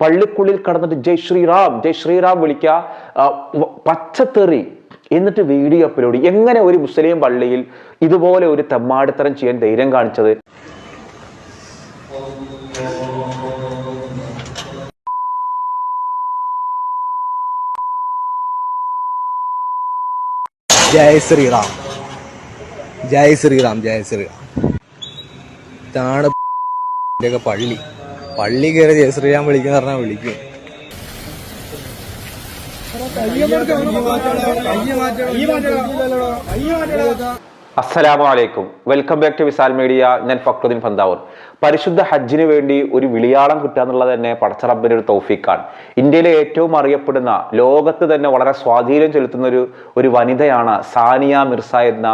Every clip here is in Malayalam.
പള്ളിക്കുള്ളിൽ കടന്നിട്ട് ജയ് ശ്രീറാം ജയ് ശ്രീറാം വിളിക്ക പച്ചത്തെറി എന്നിട്ട് വീഡിയോ അപ്ലോഡ് എങ്ങനെ ഒരു മുസ്ലിം പള്ളിയിൽ ഇതുപോലെ ഒരു തെമ്മാടിത്തരം ചെയ്യാൻ ധൈര്യം കാണിച്ചത്? ജയ് ശ്രീറാം. ജയ് ശ്രീറാം ജയ് ശ്രീറാം. ഇതാണ് പള്ളി. പള്ളി കയറി ജയശ്രീരാം വിളിക്കുന്ന പറഞ്ഞാൽ വിളിക്കും. അസ്സലാമു അലൈക്കും. Welcome back to Visal media. ഞാൻ ഫക്രുദ്ദീൻ ഫന്താവൂർ. പരിശുദ്ധ ഹജ്ജിന് വേണ്ടി ഒരു വിളിയാളം കിട്ടുക എന്നുള്ളത് തന്നെ പടച്ചറബിന്റെ ഒരു തൗഫീക്കാണ് ഇന്ത്യയിലെ ഏറ്റവും അറിയപ്പെടുന്ന ലോകത്ത് തന്നെ വളരെ സ്വാധീനം ചെലുത്തുന്ന ഒരു ഒരു വനിതയാണ് സാനിയ മിർസ എന്ന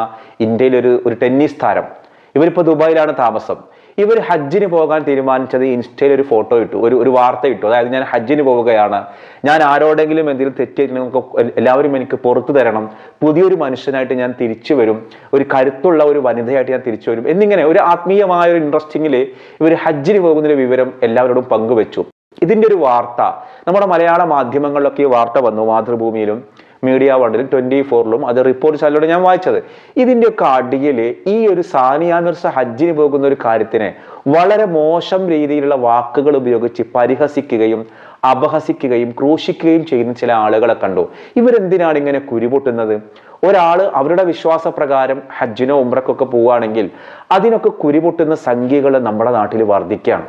ഇന്ത്യയിലൊരു ഒരു ടെന്നീസ് താരം. ഇവരിപ്പോൾ ദുബായിലാണ് താമസം. ഇവർ ഹജ്ജിന് പോകാൻ തീരുമാനിച്ചത് ഇൻസ്റ്റയിൽ ഒരു ഫോട്ടോ ഇട്ടു ഒരു ഒരു വാർത്ത ഇട്ടു. അതായത് ഞാൻ ഹജ്ജിന് പോവുകയാണ്. ഞാൻ ആരോടെങ്കിലും എന്തെങ്കിലും തെറ്റിയിട്ട് നിങ്ങൾക്ക് എല്ലാവരും എനിക്ക് പുറത്തു തരണം. പുതിയൊരു മനുഷ്യനായിട്ട് ഞാൻ തിരിച്ചു വരും. ഒരു കരുത്തുള്ള ഒരു വനിതയായിട്ട് ഞാൻ തിരിച്ചു വരും. എന്നിങ്ങനെ ഒരു ആത്മീയമായ ഒരു ഇൻട്രസ്റ്റിങ്ങിൽ ഇവർ ഹജ്ജിന് പോകുന്നതിന്റെ വിവരം എല്ലാവരോടും പങ്കുവെച്ചു. ഇതിന്റെ ഒരു വാർത്ത നമ്മുടെ മലയാള മാധ്യമങ്ങളിലൊക്കെ ഈ വാർത്ത വന്നു മാതൃഭൂമിയിലും. മീഡിയ വണ്ടിലും ട്വന്റി ഫോറിലും അത് റിപ്പോർട്ട് ചാനലിലൂടെ ഞാൻ വായിച്ചത്. ഇതിന്റെയൊക്കെ അടിയിൽ ഈ ഒരു സാനിയ മിർസ ഹജ്ജിന് പോകുന്ന ഒരു കാര്യത്തിനെ വളരെ മോശം രീതിയിലുള്ള വാക്കുകൾ ഉപയോഗിച്ച് പരിഹസിക്കുകയും അപഹസിക്കുകയും ക്രൂശിക്കുകയും ചെയ്യുന്ന ചില ആളുകളെ കണ്ടു. ഇവരെന്തിനാണ് ഇങ്ങനെ കുരുപൊട്ടുന്നത്? ഒരാൾ അവരുടെ വിശ്വാസപ്രകാരം ഹജ്ജിനോ ഉമ്രക്കൊക്കെ പോവുകയാണെങ്കിൽ അതിനൊക്കെ കുരുപൊട്ടുന്ന സംഖ്യകൾ നമ്മുടെ നാട്ടിൽ വർദ്ധിക്കുകയാണ്.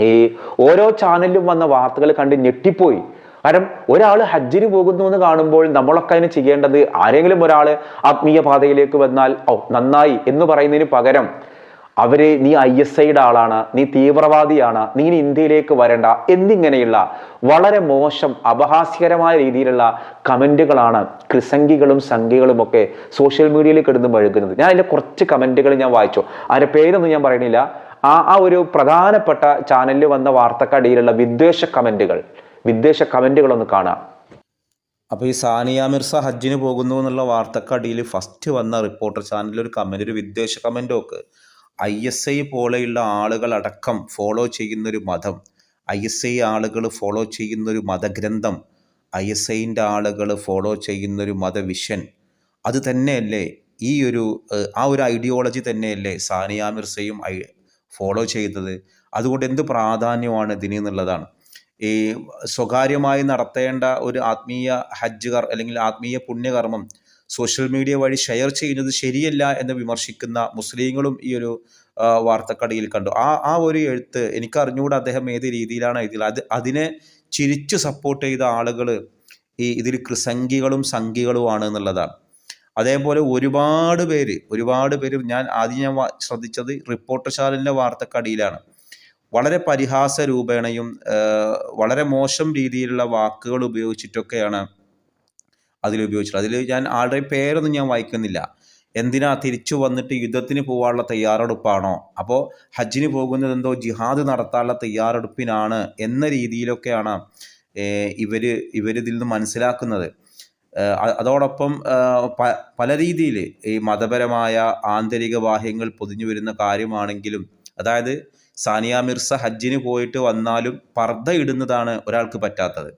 ഈ ഓരോ ചാനലിലും വന്ന വാർത്തകൾ കണ്ട് ഞെട്ടിപ്പോയി. കാരണം ഒരാൾ ഹജ്ജിന് പോകുന്നു എന്ന് കാണുമ്പോൾ നമ്മളൊക്കെ അതിന് ചെയ്യേണ്ടത് ആരെങ്കിലും ഒരാൾ ആത്മീയ പാതയിലേക്ക് വന്നാൽ ഓ നന്നായി എന്ന് പറയുന്നതിന് പകരം അവരെ നീ ഐ എസ് ഐയുടെ ആളാണ് നീ തീവ്രവാദിയാണ് നീ ഇനി ഇന്ത്യയിലേക്ക് വരണ്ട എന്നിങ്ങനെയുള്ള വളരെ മോശം അപഹാസ്യകരമായ രീതിയിലുള്ള കമന്റുകളാണ് ക്രിസംഖികളും സംഖ്യകളും ഒക്കെ സോഷ്യൽ മീഡിയയിൽ കിടന്ന് വഴുകുന്നത് ഞാൻ അതിന്റെ കുറച്ച് കമന്റുകൾ ഞാൻ വായിച്ചു. അതിന്റെ പേരൊന്നും ഞാൻ പറയണില്ല ആ ആ ഒരു പ്രധാനപ്പെട്ട ചാനലിൽ വന്ന വാർത്തക്കടിയിലുള്ള വിദ്വേഷ കമന്റുകൾ വിദ്വേഷ കമന്റുകളൊന്ന് കാണാം. അപ്പോൾ ഈ സാനിയ മിർസ ഹജ്ജിന് പോകുന്നു എന്നുള്ള വാർത്തക്കടിയിൽ ഫസ്റ്റ് വന്ന റിപ്പോർട്ടർ ചാനലിൽ ഒരു കമന്റ് ഒരു വിദ്വേഷ കമന്റൊക്കെ ഐ എസ് ഐ പോലെയുള്ള ആളുകളടക്കം ഫോളോ ചെയ്യുന്നൊരു മതം. ഐ എസ് ഐ ആളുകൾ ഫോളോ ചെയ്യുന്നൊരു മതഗ്രന്ഥം. ഐ എസ് ഐന്റെ ആളുകൾ ഫോളോ ചെയ്യുന്നൊരു മതവിഷൻ. അത് തന്നെയല്ലേ ഈ ഒരു ആ ഒരു ഐഡിയോളജി തന്നെയല്ലേ സാനിയ മിർസയും ഫോളോ ചെയ്തത്. അതുകൊണ്ട് എന്ത് പ്രാധാന്യമാണ് ഇതിന് എന്നുള്ളതാണ്. ഈ സ്വകാര്യമായി നടത്തേണ്ട ഒരു ആത്മീയ ഹജ്ജ് കർ അല്ലെങ്കിൽ ആത്മീയ പുണ്യകർമ്മം സോഷ്യൽ മീഡിയ വഴി ഷെയർ ചെയ്യുന്നത് ശരിയല്ല എന്ന് വിമർശിക്കുന്ന മുസ്ലിങ്ങളും ഈ ഒരു വാർത്തക്കടിയിൽ കണ്ടു. ആ ആ ഒരു എഴുത്ത് എനിക്കറിഞ്ഞുകൂടെ അദ്ദേഹം ഏത് രീതിയിലാണ് എഴുതിയത്. അത് അതിനെ ചിരിച്ചു സപ്പോർട്ട് ചെയ്ത ആളുകൾ ഈ ഇതിൽ കൃസംഖികളും സംഖികളുമാണ് എന്നുള്ളതാണ്. അതേപോലെ ഒരുപാട് പേര് ഒരുപാട് പേര് ഞാൻ ആദ്യം ഞാൻ ശ്രദ്ധിച്ചത് റിപ്പോർട്ടർ ചാനലിന്റെ വാർത്തക്കടിയിലാണ്. വളരെ പരിഹാസ രൂപേണയും വളരെ മോശം രീതിയിലുള്ള വാക്കുകൾ ഉപയോഗിച്ചിട്ടൊക്കെയാണ് അതിൽ ഉപയോഗിച്ചിട്ടുള്ളത് അതിൽ ഞാൻ ആളുടെ പേരൊന്നും ഞാൻ വായിക്കുന്നില്ല. എന്തിനാ തിരിച്ചു വന്നിട്ട് യുദ്ധത്തിന് പോകാനുള്ള തയ്യാറെടുപ്പാണോ? അപ്പോൾ ഹജ്ജിന് പോകുന്നത് എന്തോ ജിഹാദ് നടത്താനുള്ള തയ്യാറെടുപ്പിനാണ് എന്ന രീതിയിലൊക്കെയാണ് ഇവർ ഇവർ ഇവരിതിൽ നിന്ന് മനസ്സിലാക്കുന്നത്. അതോടൊപ്പം പല രീതിയിൽ ഈ മതപരമായ ആന്തരിക ബാഹ്യങ്ങൾ പൊതിഞ്ഞു വരുന്ന കാര്യമാണെങ്കിലും അതായത് സാനിയ മിർസ ഹജ്ജിന് പോയിട്ട് വന്നാലും പർദ്ദ ഇടുന്നതാണ് ഒരാൾക്ക് പറ്റാത്തത്.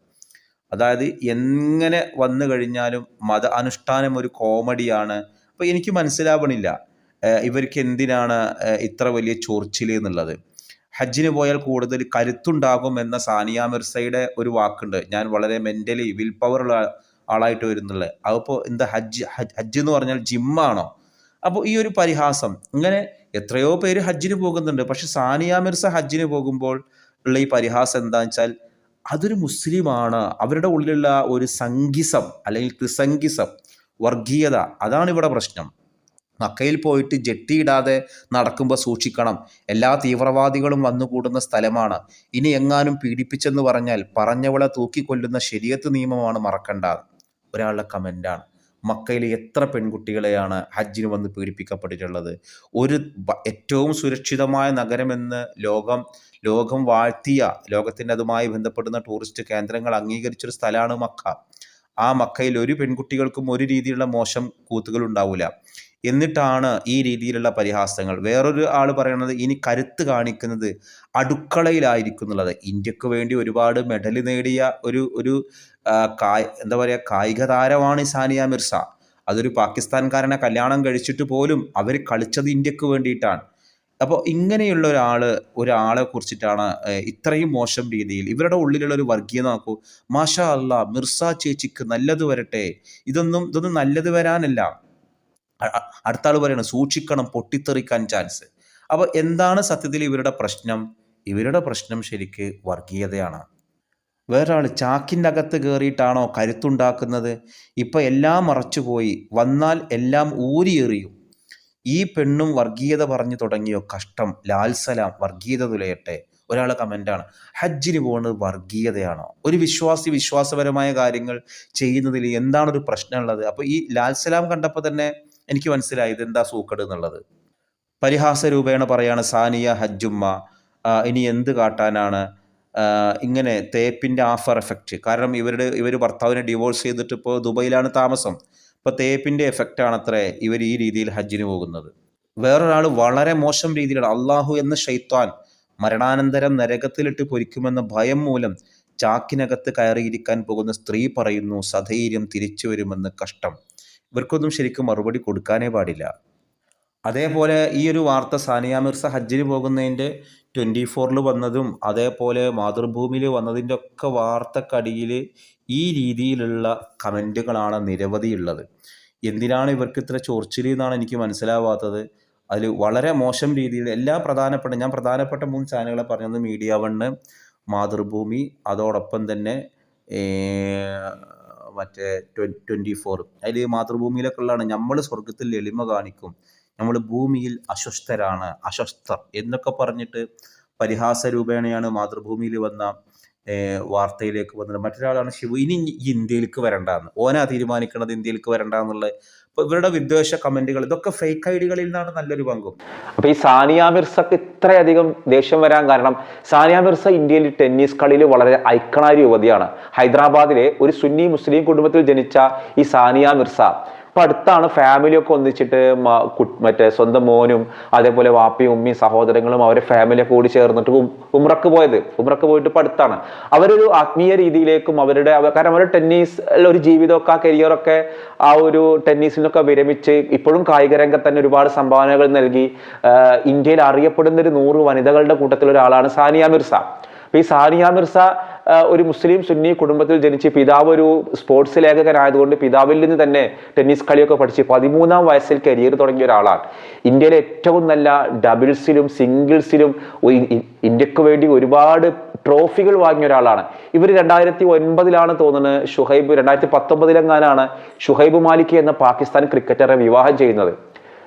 അതായത് എങ്ങനെ വന്നു കഴിഞ്ഞാലും മത അനുഷ്ഠാനം ഒരു കോമഡിയാണ്. അപ്പോൾ എനിക്ക് മനസ്സിലാവണില്ല ഇവർക്ക് എന്തിനാണ് ഇത്ര വലിയ ചൊറിച്ചിൽ എന്നുള്ളത്. ഹജ്ജിന് പോയാൽ കൂടുതൽ കരുത്തുണ്ടാകും എന്ന സാനിയ മിർസയുടെ ഒരു വാക്കുണ്ട്. ഞാൻ വളരെ മെന്റലി വിൽ പവറുള്ള ആളായിട്ട് വരുന്നുള്ളത് അപ്പോൾ എന്താ ഹജ്ജ് ഹജ്ജ് എന്ന് പറഞ്ഞാൽ ജിമ്മാണോ അപ്പോൾ ഈ ഒരു പരിഹാസം ഇങ്ങനെ എത്രയോ പേര് ഹജ്ജിന് പോകുന്നുണ്ട്. പക്ഷെ സാനിയ മിർസ ഹജ്ജിന് പോകുമ്പോൾ ഉള്ള ഈ പരിഹാസം എന്താണെന്ന് വെച്ചാൽ അതൊരു മുസ്ലിമാണ്. അവരുടെ ഉള്ളിലുള്ള ഒരു സംഗീസം അല്ലെങ്കിൽ ത്രിസംഗിസം വർഗീയത അതാണ് ഇവിടെ പ്രശ്നം. മക്കയിൽ പോയിട്ട് ജെട്ടിയിടാതെ നടക്കുമ്പോൾ സൂക്ഷിക്കണം. എല്ലാ തീവ്രവാദികളും വന്നുകൂടുന്ന സ്ഥലമാണ്. ഇനി എങ്ങാനും പീഡിപ്പിച്ചെന്ന് പറഞ്ഞാൽ പറഞ്ഞവളെ തൂക്കിക്കൊല്ലുന്ന ശരിയത്ത് നിയമമാണ് മറക്കണ്ട ഒരാളുടെ കമന്റാണ് മക്കയിൽ എത്ര പെൺകുട്ടികളെയാണ് ഹജ്ജിന് വന്ന് പീഡിപ്പിക്കപ്പെട്ടിട്ടുള്ളത്? ഒരു ഏറ്റവും സുരക്ഷിതമായ നഗരമെന്ന് ലോകം ലോകം വാഴ്ത്തിയ ലോകത്തിന്റെ അതുമായി ബന്ധപ്പെടുന്ന ടൂറിസ്റ്റ് കേന്ദ്രങ്ങൾ അംഗീകരിച്ചൊരു സ്ഥലമാണ് മക്ക. ആ മക്കയിൽ ഒരു പെൺകുട്ടികൾക്കും ഒരു രീതിയിലുള്ള മോശം കൂത്തുകൾ ഉണ്ടാവില്ല എന്നിട്ടാണ് ഈ രീതിയിലുള്ള പരിഹാസങ്ങൾ. വേറൊരു ആൾ പറയുന്നത് ഇനി കരുത്ത് കാണിക്കുന്നത് അടുക്കളയിലായിരിക്കും എന്നുള്ളത് ഇന്ത്യയ്ക്ക് വേണ്ടി ഒരുപാട് മെഡൽ നേടിയ ഒരു ഒരു കായ് എന്താ പറയുക കായിക താരമാണ് സാനിയ മിർസ. അതൊരു പാകിസ്ഥാൻകാരനെ കല്യാണം കഴിച്ചിട്ട് പോലും അവർ കളിച്ചത് ഇന്ത്യയ്ക്ക് വേണ്ടിയിട്ടാണ്. അപ്പോൾ ഇങ്ങനെയുള്ള ഒരാൾ ഒരാളെ കുറിച്ചിട്ടാണ് ഇത്രയും മോശം രീതിയിൽ ഇവരുടെ ഉള്ളിലുള്ള ഒരു വർഗീയത നോക്കൂ. മാഷാ അല്ല മിർസ ചേച്ചിക്ക് നല്ലത് വരട്ടെ. ഇതൊന്നും ഇതൊന്നും നല്ലത് വരാനല്ല. അടുത്ത ആൾ പറയണം സൂക്ഷിക്കണം പൊട്ടിത്തെറിക്കാൻ ചാൻസ് അപ്പോൾ എന്താണ് സത്യത്തിൽ ഇവരുടെ പ്രശ്നം? ഇവരുടെ പ്രശ്നം ശരിക്ക് വർഗീയതയാണ്. വേറൊരാൾ ചാക്കിന്റെ അകത്ത് കയറിയിട്ടാണോ കരുത്തുണ്ടാക്കുന്നത്? ഇപ്പം എല്ലാം മറച്ചുപോയി വന്നാൽ എല്ലാം ഊരിയെറിയും. ഈ പെണ്ണും വർഗീയത പറഞ്ഞു തുടങ്ങിയോ? കഷ്ടം ലാൽസലാം വർഗീയത തുലയട്ടെ. ഒരാളെ കമന്റാണ് ഹജ്ജിന് പോകുന്നത് വർഗീയതയാണോ? ഒരു വിശ്വാസി വിശ്വാസപരമായ കാര്യങ്ങൾ ചെയ്യുന്നതിൽ എന്താണ് ഒരു പ്രശ്നമുള്ളത് അപ്പോൾ ഈ ലാൽസലാം കണ്ടപ്പോൾ തന്നെ എനിക്ക് മനസ്സിലായി ഇതെന്താ സൂക്കട് എന്നുള്ളത്. പരിഹാസ രൂപേണ പറയാണ് സാനിയ ഹജ്ജുമ്മ ഇനി എന്ത് കാട്ടാനാണ് ഇങ്ങനെ തേപ്പിന്റെ ആഫർ എഫക്റ്റ്. കാരണം ഇവരുടെ ഇവർ ഭർത്താവിനെ ഡിവോഴ്സ് ചെയ്തിട്ട് ഇപ്പോൾ ദുബൈയിലാണ് താമസം. അപ്പോൾ തേപ്പിന്റെ എഫക്റ്റ് ആണത്രേ ഇവർ ഈ രീതിയിൽ ഹജ്ജിന് പോകുന്നത്. വേറൊരാൾ വളരെ മോശം രീതിയിലാണ് അള്ളാഹു എന്ന ഷെയ്ത്താൻ മരണാനന്തരം നരകത്തിലിട്ട് പൊരിക്കുമെന്ന ഭയം മൂലം ചാക്കിനകത്ത് കയറിയിരിക്കാൻ പോകുന്ന സ്ത്രീ പറയുന്നു സധൈര്യം തിരിച്ചു വരുമെന്ന് കഷ്ടം. ഇവർക്കൊന്നും ശരിക്കും മറുപടി കൊടുക്കാനേ പാടില്ല. അതേപോലെ ഈ ഒരു വാർത്ത സാനിയ മിർസ ഹജ്ജിന് പോകുന്നതിന്റെ ട്വന്റി ഫോറിൽ വന്നതും അതേപോലെ മാതൃഭൂമിയിൽ വന്നതിന്റെ ഒക്കെ വാർത്തക്കടിയിൽ ഈ രീതിയിലുള്ള കമന്റുകളാണ് നിരവധിയുള്ളത്. എന്തിനാണ് ഇവർക്ക് ഇത്ര ചോർച്ചിലി എന്നാണ് എനിക്ക് മനസ്സിലാവാത്തത്. അതിൽ വളരെ മോശം രീതിയിൽ എല്ലാ പ്രധാനപ്പെട്ട ഞാൻ പ്രധാനപ്പെട്ട മൂന്ന് ചാനലുകളെ പറഞ്ഞത് മീഡിയ വണ്ണ് മാതൃഭൂമി അതോടൊപ്പം തന്നെ മറ്റേ ട്വന്റി ഫോർ അതിൽ മാതൃഭൂമിയിലൊക്കെ ഉള്ളതാണ് നമ്മൾ സ്വർഗത്തിൽ എളിമ കാണിക്കും. നമ്മൾ ഭൂമിയിൽ അസ്വസ്ഥരാണ് അസ്വസ്ഥർ എന്നൊക്കെ പറഞ്ഞിട്ട് പരിഹാസ രൂപേണയാണ് മാതൃഭൂമിയിൽ വന്ന വാർത്തയിലേക്ക് വന്നത് മറ്റൊരാളാണ് ശിവ. ഇനി ഇന്ത്യയിലേക്ക് വരണ്ടെന്ന്. ഓനാ തീരുമാനിക്കുന്നത് ഇന്ത്യയിലേക്ക് വരണ്ടെന്നുള്ളത് അപ്പോൾ ഇവരുടെ വിദ്വേഷ കമന്റുകൾ ഇതൊക്കെ ഫേക്ക് ഐഡികളിൽ നിന്നാണ് നല്ലൊരു പങ്കും. അപ്പൊ ഈ സാനിയ മിർസക്ക് ഇത്രയധികം ദേഷ്യം വരാൻ കാരണം സാനിയ മിർസ ഇന്ത്യയിൽ ടെന്നീസ് കളിയിൽ വളരെ ഐക്കണായ യുവതിയാണ്. ഹൈദരാബാദിലെ ഒരു സുന്നി മുസ്ലിം കുടുംബത്തിൽ ജനിച്ച ഈ സാനിയ മിർസ അപ്പൊ അടുത്താണ് ഫാമിലിയൊക്കെ ഒന്നിച്ചിട്ട് മറ്റേ സ്വന്തം മോനും അതേപോലെ വാപ്പയും ഉമ്മയും സഹോദരങ്ങളും അവരെ ഫാമിലിയൊക്കെ കൂടി ചേർന്നിട്ട് ഉമ്രക്ക് പോയത്. ഉമ്രക്ക് പോയിട്ട് ഇപ്പൊ അടുത്താണ്. അവരൊരു ആത്മീയ രീതിയിലേക്കും അവരുടെ കാരണം അവരുടെ ടെന്നീസ് ഒരു ജീവിതമൊക്കെ ആ കരിയറൊക്കെ ആ ഒരു ടെന്നീസിനൊക്കെ വിരമിച്ച് ഇപ്പോഴും കായിക രംഗത്ത് തന്നെ ഒരുപാട് സംഭാവനകൾ നൽകി. ഇന്ത്യയിൽ അറിയപ്പെടുന്ന ഒരു നൂറ് വനിതകളുടെ കൂട്ടത്തിൽ ഒരാളാണ് സാനിയ മിർസ. ഈ സാനിയ മിർസ ഒരു മുസ്ലിം സുന്നി കുടുംബത്തിൽ ജനിച്ച് പിതാവ് ഒരു സ്പോർട്സ് ലേഖകനായതുകൊണ്ട് പിതാവിൽ നിന്ന് തന്നെ ടെന്നീസ് കളിയൊക്കെ പഠിച്ച് പതിമൂന്നാം വയസ്സിൽ കരിയർ തുടങ്ങിയ ഒരാളാണ്. ഇന്ത്യയിലെ ഏറ്റവും നല്ല ഡബിൾസിലും സിംഗിൾസിലും ഇന്ത്യയ്ക്ക് വേണ്ടി ഒരുപാട് ട്രോഫികൾ വാങ്ങിയ ഒരാളാണ്. ഇവർ രണ്ടായിരത്തി ഒൻപതിലാണ് തോന്നുന്നത് ഷുഹൈബ് രണ്ടായിരത്തി പത്തൊമ്പതിലെങ്ങാനാണ് ഷുഹൈബ് മാലിക് എന്ന പാകിസ്ഥാൻ ക്രിക്കറ്ററെ വിവാഹം ചെയ്യുന്നത്.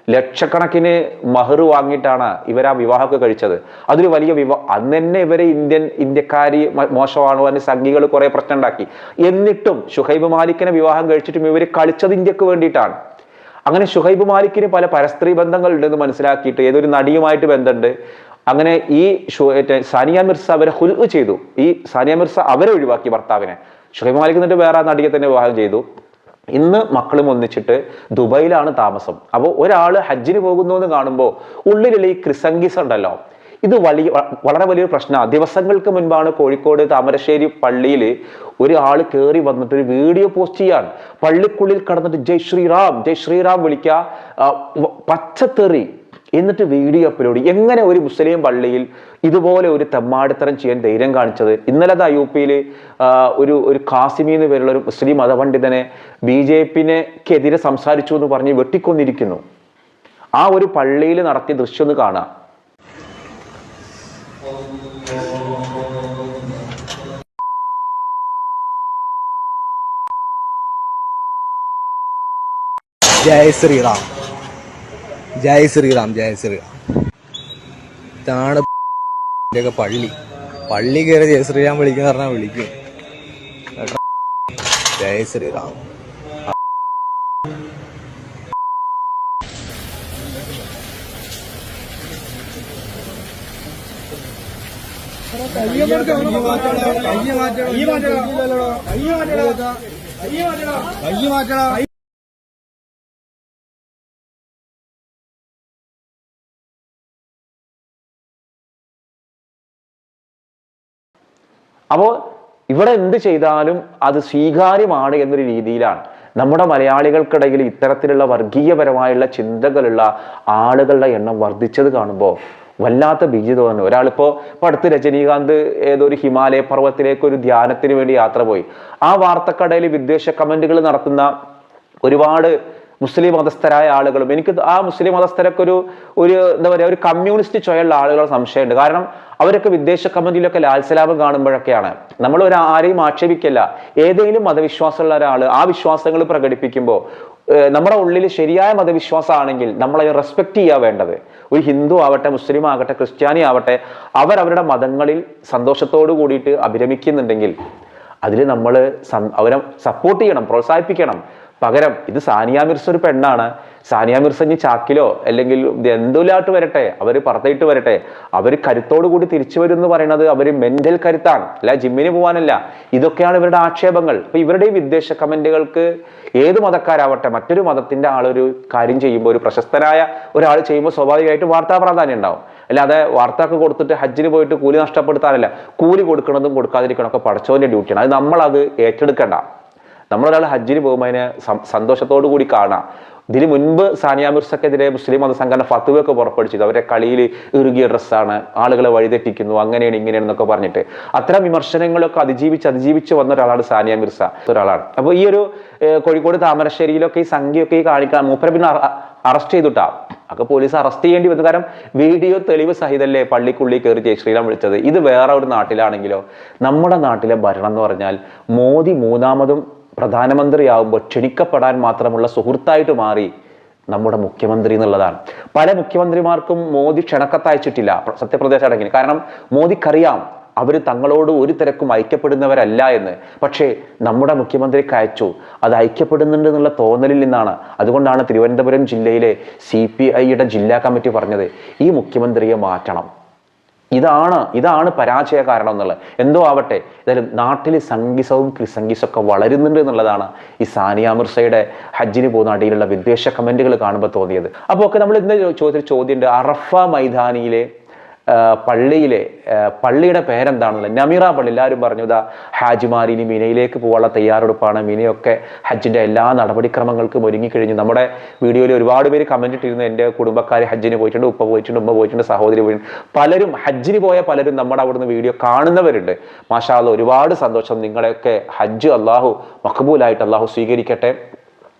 ലക്ഷക്കണക്കിന് മഹർ വാങ്ങിയിട്ടാണ് ഇവർ ആ വിവാഹമൊക്കെ കഴിച്ചത്. അതൊരു വലിയ വിവാഹം അന്ന് തന്നെ ഇവരെ ഇന്ത്യൻ ഇന്ത്യക്കാരി മോശമാണോ അതിന് സംഘികൾ കുറെ പ്രശ്നം ഉണ്ടാക്കി എന്നിട്ടും ഷുഹൈബ് മാലിക്കിനെ വിവാഹം കഴിച്ചിട്ടും ഇവർ കളിച്ചത് ഇന്ത്യയ്ക്ക് വേണ്ടിയിട്ടാണ്. അങ്ങനെ ഷുഹൈബ് മാലിക്കിന് പല പരസ്ത്രീ ബന്ധങ്ങൾ ഉണ്ടെന്ന് മനസ്സിലാക്കിയിട്ട് ഏതൊരു നടിയുമായിട്ട് ബന്ധമുണ്ട് അങ്ങനെ ഈ സാനിയ മിർസ അവരെ ഹുൽ ചെയ്തു. ഈ സാനിയ മിർസ അവരെ ഒഴിവാക്കി ഭർത്താവിനെ. ഷുഹൈബ് മാലിക് എന്നിട്ട് വേറെ നടിയെ തന്നെ വിവാഹം ചെയ്തു. ഇന്ന് മക്കളും ഒന്നിച്ചിട്ട് ദുബൈയിലാണ് താമസം. അപ്പോൾ ഒരാൾ ഹജ്ജിന് പോകുന്നു എന്ന് കാണുമ്പോൾ ഉള്ളിലുള്ള ഈ ക്രിസംഗിസ് ഉണ്ടല്ലോ. ഇത് വലിയ വളരെ വലിയൊരു പ്രശ്നമാണ് ദിവസങ്ങൾക്ക് മുൻപാണ് കോഴിക്കോട് താമരശ്ശേരി പള്ളിയിൽ ഒരു ആൾ കയറി വന്നിട്ട് ഒരു വീഡിയോ പോസ്റ്റ് ചെയ്യാണ് പള്ളിക്കുള്ളിൽ കടന്നിട്ട് ജയ് ശ്രീറാം ജയ് ശ്രീറാം വിളിക്കുക പച്ചത്തെറി. എന്നിട്ട് വീഡിയോ അപ്ലോഡ് ചെയ്യും. എങ്ങനെ ഒരു മുസ്ലിം പള്ളിയിൽ ഇതുപോലെ ഒരു തെമ്മാടിത്തരം ചെയ്യാൻ ധൈര്യം കാണിച്ചത്? ഇന്നലെ ദ യു പിയിൽ ഒരു ഒരു കാസിമി എന്ന് പേരുള്ള ഒരു മുസ്ലിം മതപണ്ഡിതനെ ബി ജെ പിനെക്കെതിരെ സംസാരിച്ചു എന്ന് പറഞ്ഞ് വെട്ടിക്കൊന്നിരിക്കുന്നു. ആ ഒരു പള്ളിയിൽ നടത്തിയ ദൃശ്യം ഒന്ന് കാണാം. ജയ ശ്രീറാം. ജയ് ശ്രീറാം ജയ ശ്രീറാം. ഇതാണ് ഒക്കെ പള്ളി. പള്ളി കയറി ജയ ശ്രീറാം വിളിക്കുന്ന പറഞ്ഞാൽ വിളിക്കും. ജയ ശ്രീറാം. കയ്യ മാറ്റടാ കയ്യ മാറ്റണം. അപ്പോൾ ഇവിടെ എന്ത് ചെയ്താലും അത് സ്വീകാര്യമാണ് എന്നൊരു രീതിയിലാണ്. നമ്മുടെ മലയാളികൾക്കിടയിൽ ഇത്തരത്തിലുള്ള വർഗീയപരമായുള്ള ചിന്തകളുള്ള ആളുകളുടെ എണ്ണം വർദ്ധിച്ചത് കാണുമ്പോൾ വല്ലാത്ത ബീജി തോന്നുന്നു ഒരാളിപ്പോ ഇപ്പോൾ അടുത്ത് രജനീകാന്ത് ഏതോ ഒരു ഹിമാലയ പർവത്തിലേക്ക് ഒരു ധ്യാനത്തിന് വേണ്ടി യാത്ര പോയി. ആ വാർത്തക്കടയിൽ വിദ്വേഷ കമന്റുകൾ നടത്തുന്ന ഒരുപാട് മുസ്ലിം മതസ്ഥരായ ആളുകളും എനിക്ക് ആ മുസ്ലിം മതസ്ഥരൊക്കെ ഒരു ഒരു എന്താ പറയുക ഒരു കമ്മ്യൂണിസ്റ്റ് ചൊയുള്ള ആളുകളുടെ സംശയമുണ്ട്. കാരണം അവരൊക്കെ വിദേശ കമ്മിറ്റിയിലൊക്കെ ലാൽസലാപം കാണുമ്പോഴൊക്കെയാണ്. നമ്മൾ ഒരു ആരെയും ആക്ഷേപിക്കല്ല. ഏതെങ്കിലും മതവിശ്വാസമുള്ള ഒരാൾ ആ വിശ്വാസങ്ങൾ പ്രകടിപ്പിക്കുമ്പോൾ നമ്മുടെ ഉള്ളിൽ ശരിയായ മതവിശ്വാസമാണെങ്കിൽ നമ്മളെ റെസ്പെക്ട് ചെയ്യുക വേണ്ടത്. ഒരു ഹിന്ദു ആവട്ടെ മുസ്ലിം ആകട്ടെ ക്രിസ്ത്യാനി ആവട്ടെ അവർ അവരുടെ മതങ്ങളിൽ സന്തോഷത്തോടു കൂടിയിട്ട് അഭിരമിക്കുന്നുണ്ടെങ്കിൽ അതിൽ നമ്മൾ അവരെ സപ്പോർട്ട് ചെയ്യണം പ്രോത്സാഹിപ്പിക്കണം. പകരം ഇത് സാനിയ മിർസ ഒരു പെണ്ണാണ്. സാനിയ മിർസ ഇനി ചാക്കിലോ അല്ലെങ്കിൽ എന്തുലാട്ട് വരട്ടെ അവർ പുറത്തേട്ട് വരട്ടെ. അവർ കൂടി തിരിച്ചു വരും എന്ന് പറയുന്നത് അവർ മെന്റൽ കരുത്താണ്. അല്ല ജിമ്മിന് പോകാനല്ല ഇതൊക്കെയാണ് ഇവരുടെ ആക്ഷേപങ്ങൾ. അപ്പൊ ഇവരുടെ വിദ്വേഷ കമന്റുകൾക്ക് ഏത് മതക്കാരാവട്ടെ മറ്റൊരു മതത്തിന്റെ ആളൊരു കാര്യം ചെയ്യുമ്പോൾ ഒരു പ്രശസ്തനായ ഒരാൾ ചെയ്യുമ്പോൾ സ്വാഭാവികമായിട്ടും വാർത്താ പ്രാധാന്യം ഉണ്ടാവും. അല്ലാതെ വാർത്തയൊക്കെ കൊടുത്തിട്ട് ഹജ്ജിന് പോയിട്ട് കൂലി നഷ്ടപ്പെടുത്താനല്ല. കൂലി കൊടുക്കണതും കൊടുക്കാതിരിക്കണമൊക്കെ പടച്ചോന്റെ ഡ്യൂട്ടിയാണ് അത് നമ്മളത് ഏറ്റെടുക്കണ്ട. നമ്മളൊരാൾ ഹജ്ജിന് പോകുമ്പോൾ അതിനെ സന്തോഷത്തോടു കൂടി കാണാം. ഇതിന് മുൻപ് സാനിയ മിർസക്കെതിരെ മുസ്ലിം മതസംഘടന ഫത്തുവൊക്കെ പുറപ്പെടുവിച്ചത് അവരെ കളിയിൽ ഇറുകിയ ഡ്രസ്സാണ് ആളുകളെ വഴിതെറ്റിക്കുന്നു അങ്ങനെയാണ് ഇങ്ങനെയാണെന്നൊക്കെ പറഞ്ഞിട്ട്. അത്തരം വിമർശനങ്ങളൊക്കെ അതിജീവിച്ച് അതിജീവിച്ച് വന്ന ഒരാളാണ് സാനിയ മിർസ. ഒരാളാണ്. അപ്പോൾ ഈ ഒരു കോഴിക്കോട് താമരശ്ശേരിയിലൊക്കെ ഈ സംഖ്യയൊക്കെ ഈ കാണിക്കാൻ മൂപ്പരെ പിന്നെ അറസ്റ്റ് ചെയ്തിട്ടാ. അപ്പൊ പോലീസ് അറസ്റ്റ് ചെയ്യേണ്ടി വന്നു. കാരണം വീഡിയോ തെളിവ് സഹിതല്ലേ പള്ളിക്കുള്ളി കയറി ജയ് ശ്രീറാം വിളിച്ചത്. ഇത് വേറെ ഒരു നാട്ടിലാണെങ്കിലോ നമ്മുടെ നാട്ടിലെ ഭരണം എന്ന് പറഞ്ഞാൽ മോദി മൂന്നാമതും പ്രധാനമന്ത്രിയാവുമ്പോൾ ക്ഷണിക്കപ്പെടാൻ മാത്രമുള്ള സുഹൃത്തായിട്ട് മാറി നമ്മുടെ മുഖ്യമന്ത്രി എന്നുള്ളതാണ്. പല മുഖ്യമന്ത്രിമാർക്കും മോദി ക്ഷണക്കത്തയച്ചിട്ടില്ല പ്ര- സത്യപ്രദേശ അടങ്ങിന് കാരണം മോദിക്കറിയാം അവർ തങ്ങളോട് ഒരു തിരക്കും ഐക്യപ്പെടുന്നവരല്ല എന്ന്. പക്ഷേ നമ്മുടെ മുഖ്യമന്ത്രിക്ക് അയച്ചു. അത് ഐക്യപ്പെടുന്നുണ്ട് എന്നുള്ള തോന്നലിൽ നിന്നാണ്. അതുകൊണ്ടാണ് തിരുവനന്തപുരം ജില്ലയിലെ സി പി ഐയുടെ ജില്ലാ കമ്മിറ്റി പറഞ്ഞത് ഈ മുഖ്യമന്ത്രിയെ മാറ്റണം. ഇതാണ് ഇതാണ് പരാജയ കാരണം എന്നുള്ളത്. എന്തോ ആവട്ടെ ഏതായാലും നാട്ടിൽ സംഗീസവും ക്രിസംഗീസും ഒക്കെ വളരുന്നുണ്ട് എന്നുള്ളതാണ് ഈ സാനിയ മിർസയുടെ ഹജ്ജിന് പോകുന്ന അടിയിലുള്ള വിദ്വേഷ കമന്റുകൾ കാണുമ്പോൾ തോന്നിയത്. അപ്പോൾ ഒക്കെ നമ്മൾ ഇന്ന് ചോദിച്ചൊരു ചോദ്യമുണ്ട്? അറഫ മൈതാനിയിലെ പള്ളിയിലെ പള്ളിയുടെ പേരെന്താണല്ലോ നമീറ പള്ളി. എല്ലാവരും പറഞ്ഞു ഇതാ ഹാജിമാർ ഇനി മിനയിലേക്ക് പോകാനുള്ള തയ്യാറെടുപ്പാണ്. മിനയൊക്കെ ഹജ്ജിന്റെ എല്ലാ നടപടിക്രമങ്ങൾക്കും ഒരുങ്ങിക്കഴിഞ്ഞു. നമ്മുടെ വീഡിയോയിൽ ഒരുപാട് പേര് കമന്റ് ഇട്ടിരുന്നു. എന്റെ കുടുംബക്കാർ ഹജ്ജിന് പോയിട്ടുണ്ട് ഉപ്പ പോയിട്ടുണ്ട് ഉമ്മ പോയിട്ടുണ്ട് സഹോദരി പോയിട്ടുണ്ട്. പലരും ഹജ്ജിന് പോയ പലരും നമ്മുടെ അവിടുന്ന് വീഡിയോ കാണുന്നവരുണ്ട്. മാഷാല്ല ഒരുപാട് സന്തോഷം. നിങ്ങളെയൊക്കെ ഹജ്ജ് അള്ളാഹു മഖബൂലായിട്ട് അള്ളാഹു സ്വീകരിക്കട്ടെ.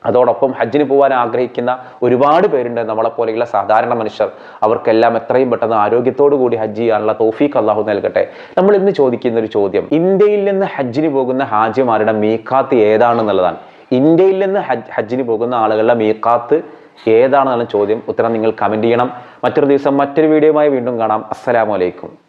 അതോടൊപ്പം ഹജ്ജിന് പോകാൻ ആഗ്രഹിക്കുന്ന ഒരുപാട് പേരുണ്ട് നമ്മളെപ്പോലെയുള്ള സാധാരണ മനുഷ്യർ. അവർക്കെല്ലാം എത്രയും പെട്ടെന്ന് ആരോഗ്യത്തോടു കൂടി ഹജ്ജ് ചെയ്യാനുള്ള തോഫീഖ് അള്ളാഹു നൽകട്ടെ. നമ്മൾ ഇന്ന് ചോദിക്കുന്ന ഒരു ചോദ്യം ഇന്ത്യയിൽ നിന്ന് ഹജ്ജിന് പോകുന്ന ഹാജിമാരുടെ മീക്കാത്ത് ഏതാണെന്നുള്ളതാണ്. ഇന്ത്യയിൽ നിന്ന് ഹജ്ജ് ഹജ്ജിന് പോകുന്ന ആളുകളുടെ മീക്കാത്ത് ഏതാണെന്നുള്ള ചോദ്യം. ഉത്തരം നിങ്ങൾ കമന്റ് ചെയ്യണം. മറ്റൊരു ദിവസം മറ്റൊരു വീഡിയോയുമായി വീണ്ടും കാണാം. അസ്സലാമു അലൈക്കും.